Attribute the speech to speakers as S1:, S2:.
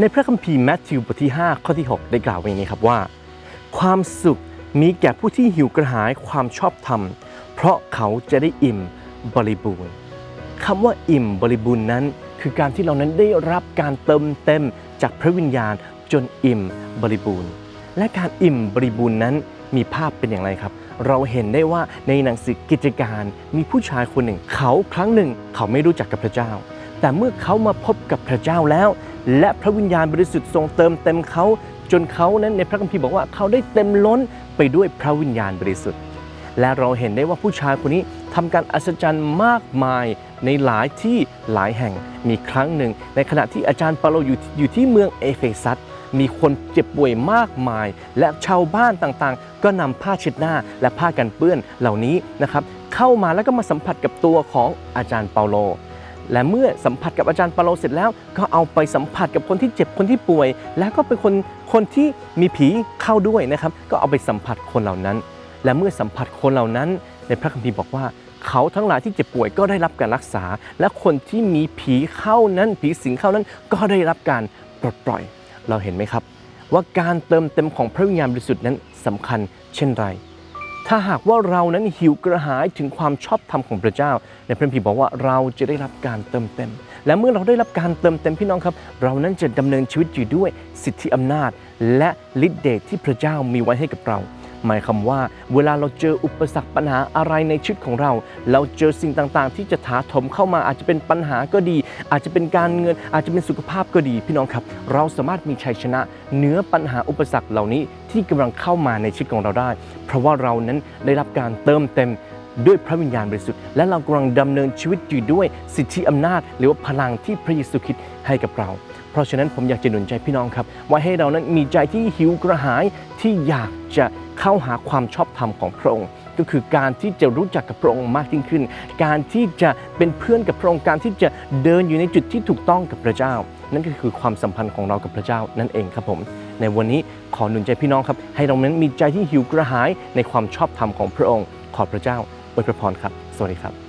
S1: ในพระคัมภีร์แมทธิวบทที่ 5 ข้อที่ 6 ได้กล่าวไว้อย่างนี้ครับว่า ความสุขมีแก่ผู้ที่หิวกระหายความชอบธรรม เพราะเขาจะได้อิ่มบริบูรณ์คำว่าอิ่มบริบูรณ์นั้น คือการที่เรานั้นได้รับการเติมเต็มจากพระวิญญาณจนอิ่มบริบูรณ์ และการอิ่มบริบูรณ์นั้นมีภาพเป็นอย่างไรครับ เราเห็นได้ว่าในหนังสือกิจการมีผู้ชายคนหนึ่ง เขาครั้งหนึ่งเขาไม่รู้จักกับพระเจ้า แต่เมื่อเขามาพบกับพระเจ้าแล้ว และพระวิญญาณบริสุทธิ์ทรงเติมเต็มเขา จนเขานั้นในพระคัมภีร์บอกว่าเขาได้เต็มล้นไปด้วยพระวิญญาณบริสุทธิ์ และเราเห็นได้ว่าผู้ชายคนนี้ทำการอัศจรรย์มากมายในหลายที่หลายแห่งมีครั้งหนึ่ง ในขณะที่อาจารย์เปาโลอยู่อยู่ที่เมืองเอเฟซัส มีคนเจ็บป่วยมากมาย และชาวบ้านต่างๆ ก็นำผ้าเช็ดหน้าและผ้ากันเปื้อนเหล่านี้นะครับเข้ามาแล้วก็มาสัมผัสกับตัวของอาจารย์เปาโลและเมื่อสัมผัสกับอาจารย์เปาโลเสร็จแล้ว ก็เอาไปสัมผัสกับคนที่เจ็บคนที่ป่วย แล้วก็เป็นคนคนที่มีผีเข้าด้วยนะครับ ก็เอาไปสัมผัสคนเหล่านั้น และเมื่อสัมผัสคนเหล่านั้น ในพระคัมภีร์บอกว่า เขาทั้งหลายที่เจ็บป่วยก็ได้รับการรักษา และคนที่มีผีเข้านั้น ผีสิงเข้านั้นก็ได้รับการปลดปล่อย เราเห็นไหมครับ ว่าการเติมเต็มของพระวิญญาณบริสุทธิ์นั้นสำคัญเช่นไร ถ้าหากว่าเรานั้นหิวกระหายถึงความชอบธรรมของพระเจ้า ในพระคัมภีร์บอกว่าเราจะได้รับการเติมเต็ม และเมื่อเราได้รับการเติมเต็มพี่น้องครับ เรานั้นจะดำเนินชีวิตอยู่ด้วยสิทธิอำนาจ และฤทธิเดชที่พระเจ้ามีไว้ให้กับเรา หมายความว่า เวลาเราเจออุปสรรคปัญหาอะไรในชีวิตของเรา เราเจอสิ่งต่างๆ ที่จะถาถมเข้ามาอาจจะเป็นปัญหาก็ดี อาจจะเป็นการเงิน อาจจะเป็นสุขภาพก็ดี พี่น้องครับ เราสามารถมีชัยชนะเหนือปัญหาอุปสรรคเหล่านี้ที่กำลังเข้ามาในชีวิตของเราได้ เพราะว่าเรานั้นได้รับการเติมเต็มด้วยพระวิญญาณบริสุทธิ์และเรากำลังดำเนินชีวิตอยู่ด้วยสิทธิอำนาจ หรือว่าพลังที่พระเยซูคริสต์ให้กับเรา เพราะฉะนั้นผมอยากจะหนุนใจพี่น้องครับว่าให้เรานั้นมีใจที่หิวกระหายที่อยากจะ เข้าหาความชอบธรรมของพระองค์ก็คือการที่จะรู้จักกับพระองค์มากยิ่งขึ้น การที่จะเป็นเพื่อนกับพระองค์ การที่จะเดินอยู่ในจุดที่ถูกต้องกับพระเจ้า นั่นก็คือความสัมพันธ์ของเรากับพระเจ้านั่นเองครับผม ในวันนี้ขอหนุนใจพี่น้องครับ ให้เรานั้นมีใจที่หิวกระหายในความชอบธรรมของพระองค์ ขอพระเจ้าอวยพรครับ สวัสดีครับ